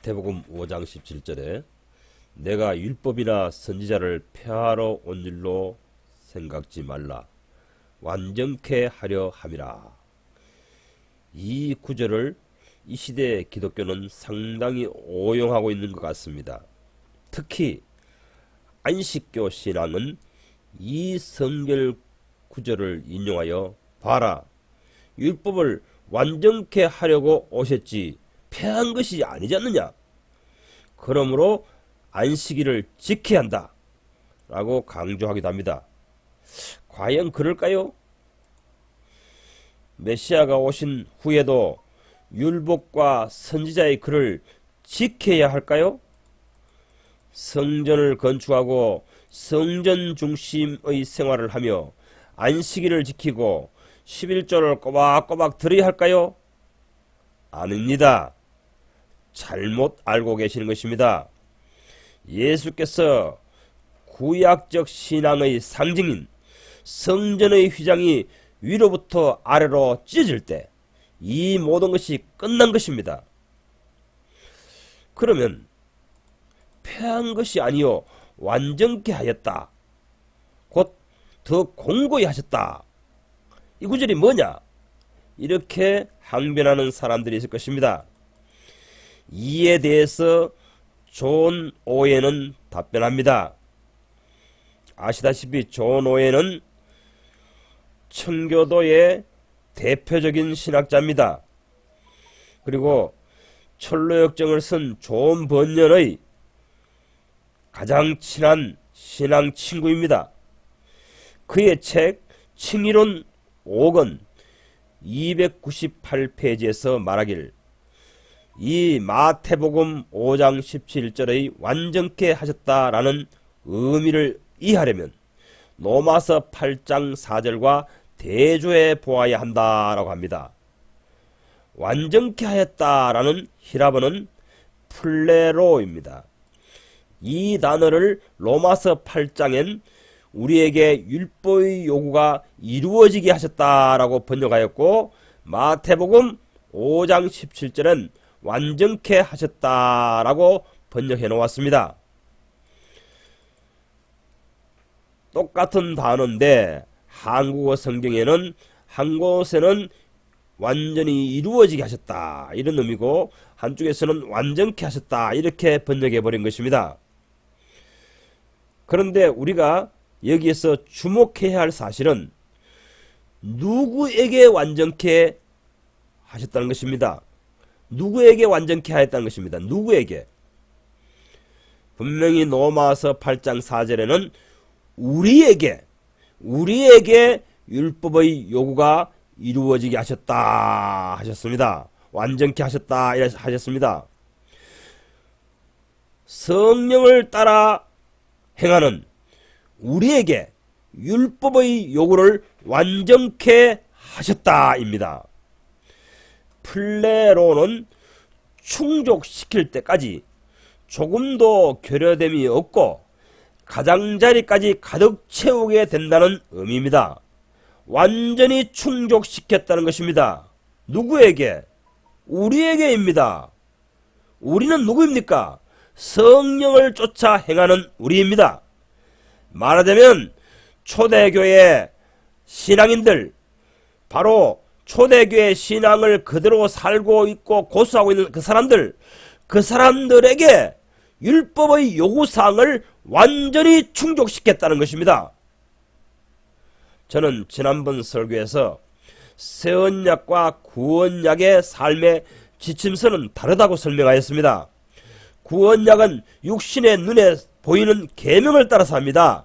마태복음 5장 17절에 내가 율법이나 선지자를 폐하러 온 일로 생각지 말라 완전케 하려 함이라. 이 구절을 이 시대의 기독교는 상당히 오용하고 있는 것 같습니다. 특히 안식교 신앙은 이 성결 구절을 인용하여 봐라 율법을 완전케 하려고 오셨지 폐한 것이 아니지 않느냐 그러므로 안식일을 지켜야 한다 라고 강조하기도 합니다 과연 그럴까요? 메시아가 오신 후에도 율법과 선지자의 글을 지켜야 할까요? 성전을 건축하고 성전 중심의 생활을 하며 안식일을 지키고 11조를 꼬박꼬박 들어야 할까요? 아닙니다. 잘못 알고 계시는 것입니다. 예수께서 구약적 신앙의 상징인 성전의 휘장이 위로부터 아래로 찢어질 때 이 모든 것이 끝난 것입니다. 그러면 폐한 것이 아니요 완전케 하였다. 곧 더 공고히 하셨다. 이 구절이 뭐냐? 이렇게 항변하는 사람들이 있을 것입니다. 이에 대해서 존 오에는 답변합니다. 아시다시피 존 오에는 청교도의 대표적인 신학자입니다. 그리고 철로역정을 쓴 존 번년의 가장 친한 신앙 친구입니다. 그의 책 칭의론 5권 298페이지에서 말하길 이 마태복음 5장 17절의 완전케 하셨다라는 의미를 이해하려면 로마서 8장 4절과 대조해 보아야 한다라고 합니다. 완전케 하였다라는 히라버는 플레로입니다. 이 단어를 로마서 8장엔 우리에게 율법의 요구가 이루어지게 하셨다라고 번역하였고 마태복음 5장 17절은 완전케 하셨다라고 번역해 놓았습니다. 똑같은 단어인데 한국어 성경에는 한 곳에는 완전히 이루어지게 하셨다 이런 의미고 한쪽에서는 완전케 하셨다 이렇게 번역해 버린 것입니다. 그런데 우리가 여기에서 주목해야 할 사실은 누구에게 완전케 하셨다는 것입니다. 누구에게 완전케 하였다는 것입니다. 누구에게? 분명히 노마서 8장 4절에는 우리에게 우리에게 율법의 요구가 이루어지게 하셨다 하셨습니다. 완전케 하셨다 하셨습니다. 성령을 따라 행하는 우리에게 율법의 요구를 완전케 하셨다입니다. 플레로는 충족시킬 때까지 조금도 결여됨이 없고 가장자리까지 가득 채우게 된다는 의미입니다. 완전히 충족시켰다는 것입니다. 누구에게? 우리에게입니다. 우리는 누구입니까? 성령을 쫓아 행하는 우리입니다. 말하자면 초대교회 신앙인들 바로 초대교회 신앙을 그대로 살고 있고 고수하고 있는 그 사람들 그 사람들에게 율법의 요구사항을 완전히 충족시켰다는 것입니다. 저는 지난번 설교에서 새 언약과 구원약의 삶의 지침서는 다르다고 설명하였습니다. 구원약은 육신의 눈에 보이는 계명을 따라서 합니다.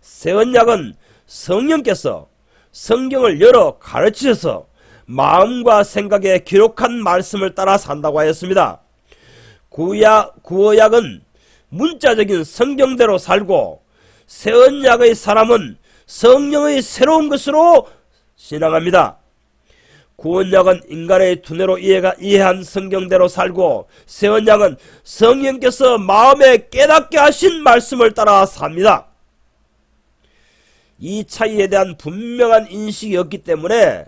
새 언약은 성령께서 성경을 열어 가르치셔서 마음과 생각에 기록한 말씀을 따라 산다고 하였습니다. 구약, 구어약은 문자적인 성경대로 살고 새 언약의 사람은 성령의 새로운 것으로 신앙합니다. 구원약은 인간의 두뇌로 이해가, 이해한 성경대로 살고 새 언약은 성령께서 마음에 깨닫게 하신 말씀을 따라 삽니다. 이 차이에 대한 분명한 인식이 없기 때문에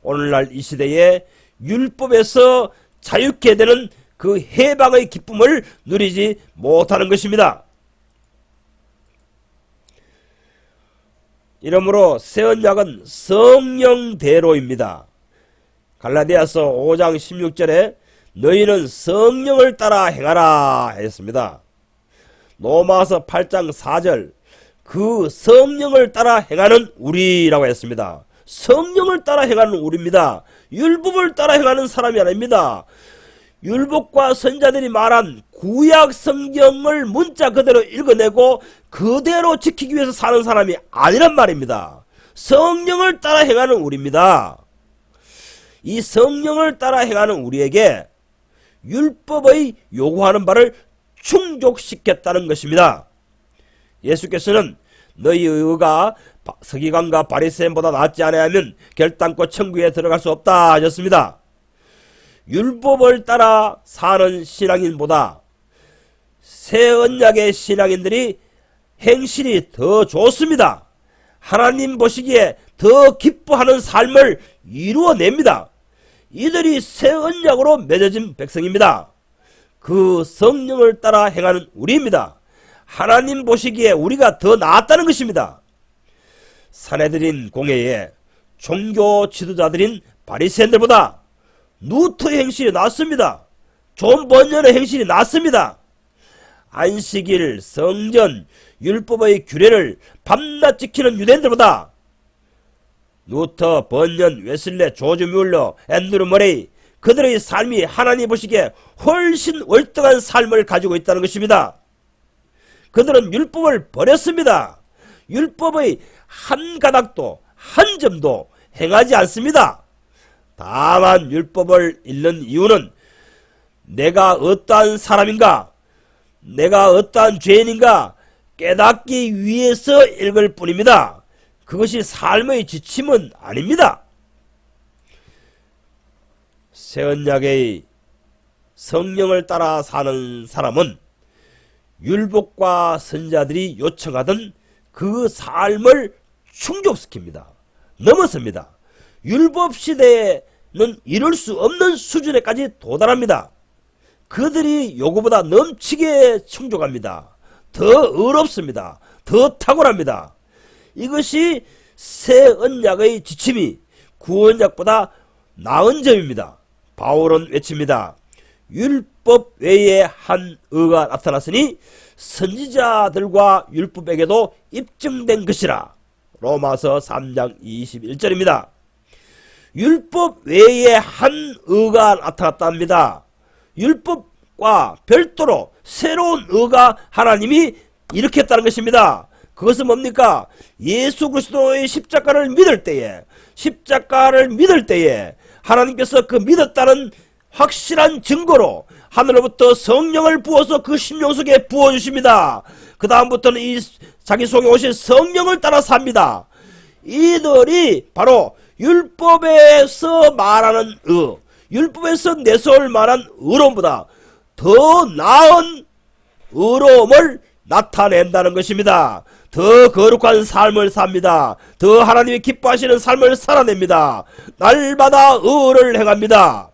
오늘날 이 시대에 율법에서 자유케 되는 그 해방의 기쁨을 누리지 못하는 것입니다. 이러므로 새 언약은 성령대로입니다. 갈라디아서 5장 16절에 너희는 성령을 따라 행하라 했습니다. 로마서 8장 4절 그 성령을 따라 행하는 우리라고 했습니다. 성령을 따라 행하는 우리입니다. 율법을 따라 행하는 사람이 아닙니다. 율법과 선자들이 말한 구약 성경을 문자 그대로 읽어내고 그대로 지키기 위해서 사는 사람이 아니란 말입니다. 성령을 따라 행하는 우리입니다. 이 성령을 따라 행하는 우리에게 율법의 요구하는 바를 충족시켰다는 것입니다. 예수께서는 너희 의가 서기관과 바리새인보다 낫지 않으면 결단코 천국에 들어갈 수 없다 하셨습니다. 율법을 따라 사는 신앙인보다 새 언약의 신앙인들이 행실이 더 좋습니다. 하나님 보시기에 더 기뻐하는 삶을 이루어냅니다. 이들이 새 언약으로 맺어진 백성입니다. 그 성령을 따라 행하는 우리입니다. 하나님 보시기에 우리가 더 낫다는 것입니다. 사내들인 공회에 종교 지도자들인 바리새인들보다 누트의 행실이 낫습니다. 존 번연의 행실이 낫습니다. 안식일, 성전, 율법의 규례를 밤낮 지키는 유대인들보다 루터, 번연, 웨슬레, 조지 뮬러, 앤드루 머레이 그들의 삶이 하나님 보시기에 훨씬 월등한 삶을 가지고 있다는 것입니다. 그들은 율법을 버렸습니다. 율법의 한 가닥도 한 점도 행하지 않습니다. 다만 율법을 읽는 이유는 내가 어떠한 사람인가, 내가 어떠한 죄인인가 깨닫기 위해서 읽을 뿐입니다. 그것이 삶의 지침은 아닙니다. 새 언약의 성령을 따라 사는 사람은 율법과 선자들이 요청하던 그 삶을 충족시킵니다. 넘어섭니다. 율법 시대에는 이룰 수 없는 수준에까지 도달합니다. 그들이 요구보다 넘치게 충족합니다. 더 의롭습니다. 더 탁월합니다. 이것이 새 언약의 지침이 구언약보다 나은 점입니다. 바울은 외칩니다. 율법 외에 한 의가 나타났으니 선지자들과 율법에게도 입증된 것이라. 로마서 3장 21절입니다. 율법 외에 한 의가 나타났답니다. 율법과 별도로 새로운 의가 하나님이 일으켰다는 것입니다. 그것은 뭡니까? 예수 그리스도의 십자가를 믿을 때에 십자가를 믿을 때에 하나님께서 그 믿었다는 확실한 증거로 하늘로부터 성령을 부어서 그 심령 속에 부어 주십니다. 그 다음부터는 이 자기 속에 오신 성령을 따라 삽니다. 이들이 바로 율법에서 말하는 의, 율법에서 내세울 만한 의로움보다 더 나은 의로움을 나타낸다는 것입니다. 더 거룩한 삶을 삽니다. 더 하나님이 기뻐하시는 삶을 살아냅니다. 날마다 의를 행합니다.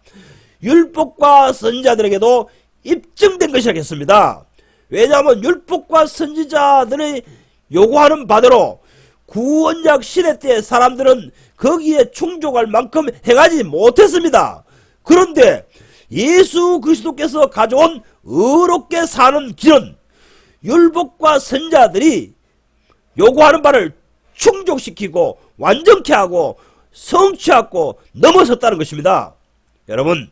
율법과 선지자들에게도 입증된 것이겠습니다. 왜냐하면 율법과 선지자들의 요구하는 바대로 구원약 시대 때 사람들은 거기에 충족할 만큼 행하지 못했습니다. 그런데 예수 그리스도께서 가져온 의롭게 사는 길은 율법과 선자들이 요구하는 바를 충족시키고 완전케 하고 성취하고 넘어섰다는 것입니다. 여러분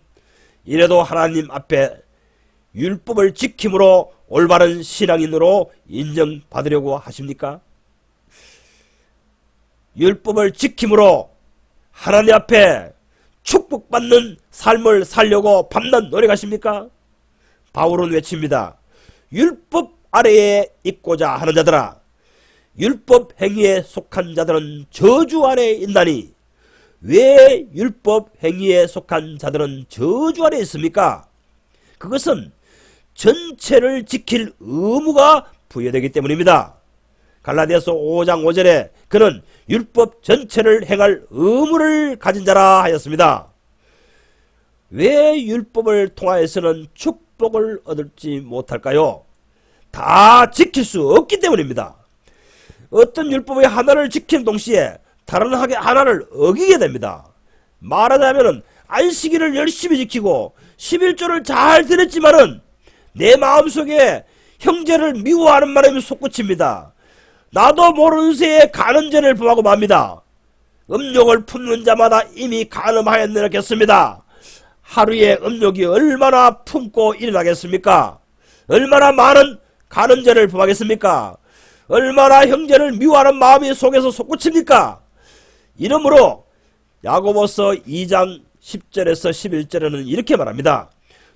이래도 하나님 앞에 율법을 지킴으로 올바른 신앙인으로 인정받으려고 하십니까? 율법을 지킴으로 하나님 앞에 축복받는 삶을 살려고 밤낮 노력하십니까? 바울은 외칩니다. 율법 아래에 있고자 하는 자들아 율법 행위에 속한 자들은 저주 아래에 있나니 왜 율법 행위에 속한 자들은 저주 아래 있습니까? 그것은 전체를 지킬 의무가 부여되기 때문입니다. 갈라디아서 5장 5절에 그는 율법 전체를 행할 의무를 가진 자라 하였습니다. 왜 율법을 통하여서는 축복을 얻을지 못할까요? 다 지킬 수 없기 때문입니다. 어떤 율법의 하나를 지키는 동시에 다른 하나를 어기게 됩니다. 말하자면 안식일을 열심히 지키고 11조를 잘 들었지만은 내 마음속에 형제를 미워하는 마음이 솟구칩니다. 나도 모르는 새에 간음죄를 범하고 맙니다. 음욕을 품는 자마다 이미 간음하였느냐겠습니다. 하루에 음욕이 얼마나 품고 일어나겠습니까? 얼마나 많은 간음죄를 범하겠습니까? 얼마나 형제를 미워하는 마음이 속에서 솟구칩니까? 이러므로 야고보서 2장 10절에서 11절에는 이렇게 말합니다.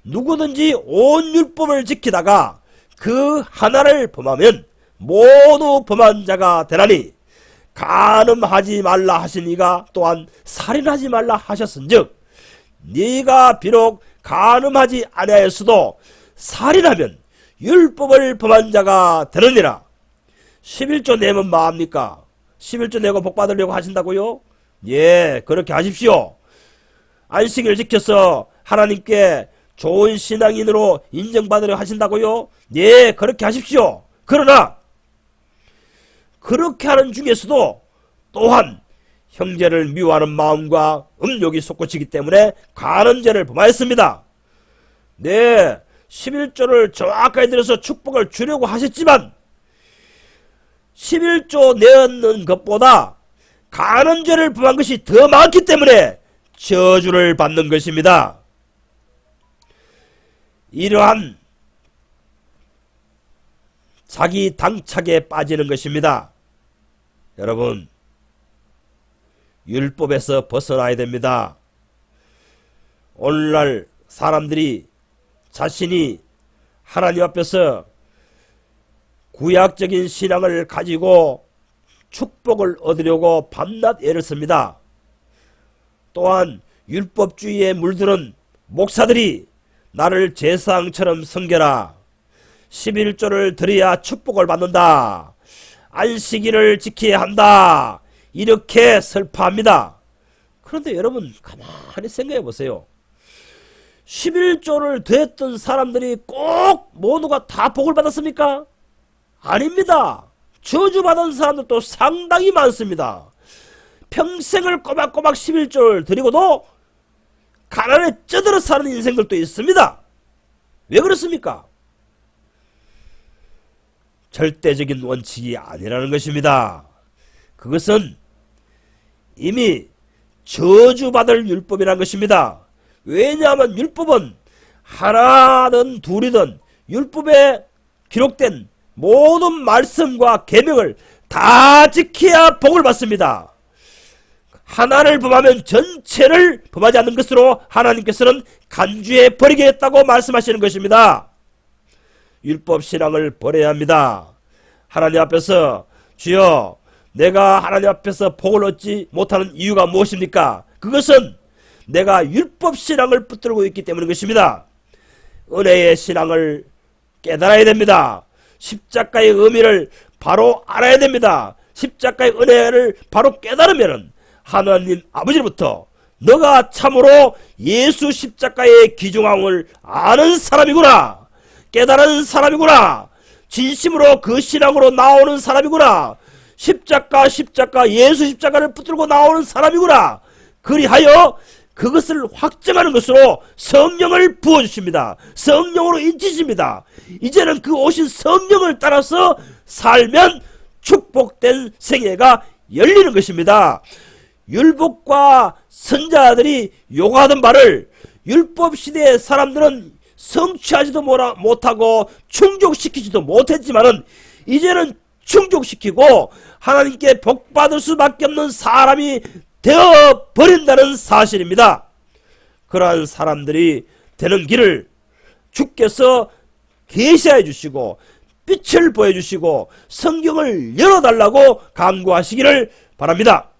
누구든지 온 율법을 지키다가 그 하나를 범하면 모두 범한 자가 되나니 간음하지 말라 하시니가 또한 살인하지 말라 하셨은즉 네가 비록 간음하지 아니하였어도 살인하면 율법을 범한 자가 되느니라 11조 내면 뭐합니까? 11조 내고 복 받으려고 하신다고요? 예 그렇게 하십시오 안식일 지켜서 하나님께 좋은 신앙인으로 인정받으려 하신다고요? 예 그렇게 하십시오 그러나 그렇게 하는 중에서도 또한 형제를 미워하는 마음과 음욕이 솟구치기 때문에 간음죄를 범하였습니다. 네, 11조를 정확하게 들어서 축복을 주려고 하셨지만 11조 내었는 것보다 간음죄를 범한 것이 더 많기 때문에 저주를 받는 것입니다. 이러한 자기 당착에 빠지는 것입니다. 여러분, 율법에서 벗어나야 됩니다. 오늘날 사람들이 자신이 하나님 앞에서 구약적인 신앙을 가지고 축복을 얻으려고 밤낮 애를 씁니다. 또한 율법주의에 물드는 목사들이 나를 제사장처럼 섬겨라. 11조를 드려야 축복을 받는다. 안식일을 지켜야 한다. 이렇게 설파합니다. 그런데 여러분 가만히 생각해 보세요. 11조를 됐던 사람들이 꼭 모두가 다 복을 받았습니까? 아닙니다. 저주받은 사람들도 상당히 많습니다. 평생을 꼬박꼬박 11조를 드리고도 가난에 쩌들어 사는 인생들도 있습니다. 왜 그렇습니까? 절대적인 원칙이 아니라는 것입니다. 그것은 이미 저주받을 율법이라는 것입니다. 왜냐하면 율법은 하나든 둘이든 율법에 기록된 모든 말씀과 계명을 다 지켜야 복을 받습니다. 하나를 범하면 전체를 범하지 않는 것으로 하나님께서는 간주해 버리겠다고 말씀하시는 것입니다. 율법 신앙을 버려야 합니다. 하나님 앞에서 주여 내가 하나님 앞에서 복을 얻지 못하는 이유가 무엇입니까? 그것은 내가 율법 신앙을 붙들고 있기 때문인 것입니다. 은혜의 신앙을 깨달아야 됩니다. 십자가의 의미를 바로 알아야 됩니다. 십자가의 은혜를 바로 깨달으면 하나님 아버지로부터 너가 참으로 예수 십자가의 기중함을 아는 사람이구나. 깨달은 사람이구나. 진심으로 그 신앙으로 나오는 사람이구나. 십자가 십자가 예수 십자가를 붙들고 나오는 사람이구나. 그리하여 그것을 확정하는 것으로 성령을 부어주십니다. 성령으로 인치십니다. 이제는 그 오신 성령을 따라서 살면 축복된 생애가 열리는 것입니다. 율법과 선자들이 요구하던 바를 율법 시대의 사람들은 성취하지도 못하고 충족시키지도 못했지만은 이제는 충족시키고 하나님께 복받을 수밖에 없는 사람이 되어 버린다는 사실입니다. 그러한 사람들이 되는 길을 주께서 계시해 주시고 빛을 보여주시고 성경을 열어달라고 강구하시기를 바랍니다.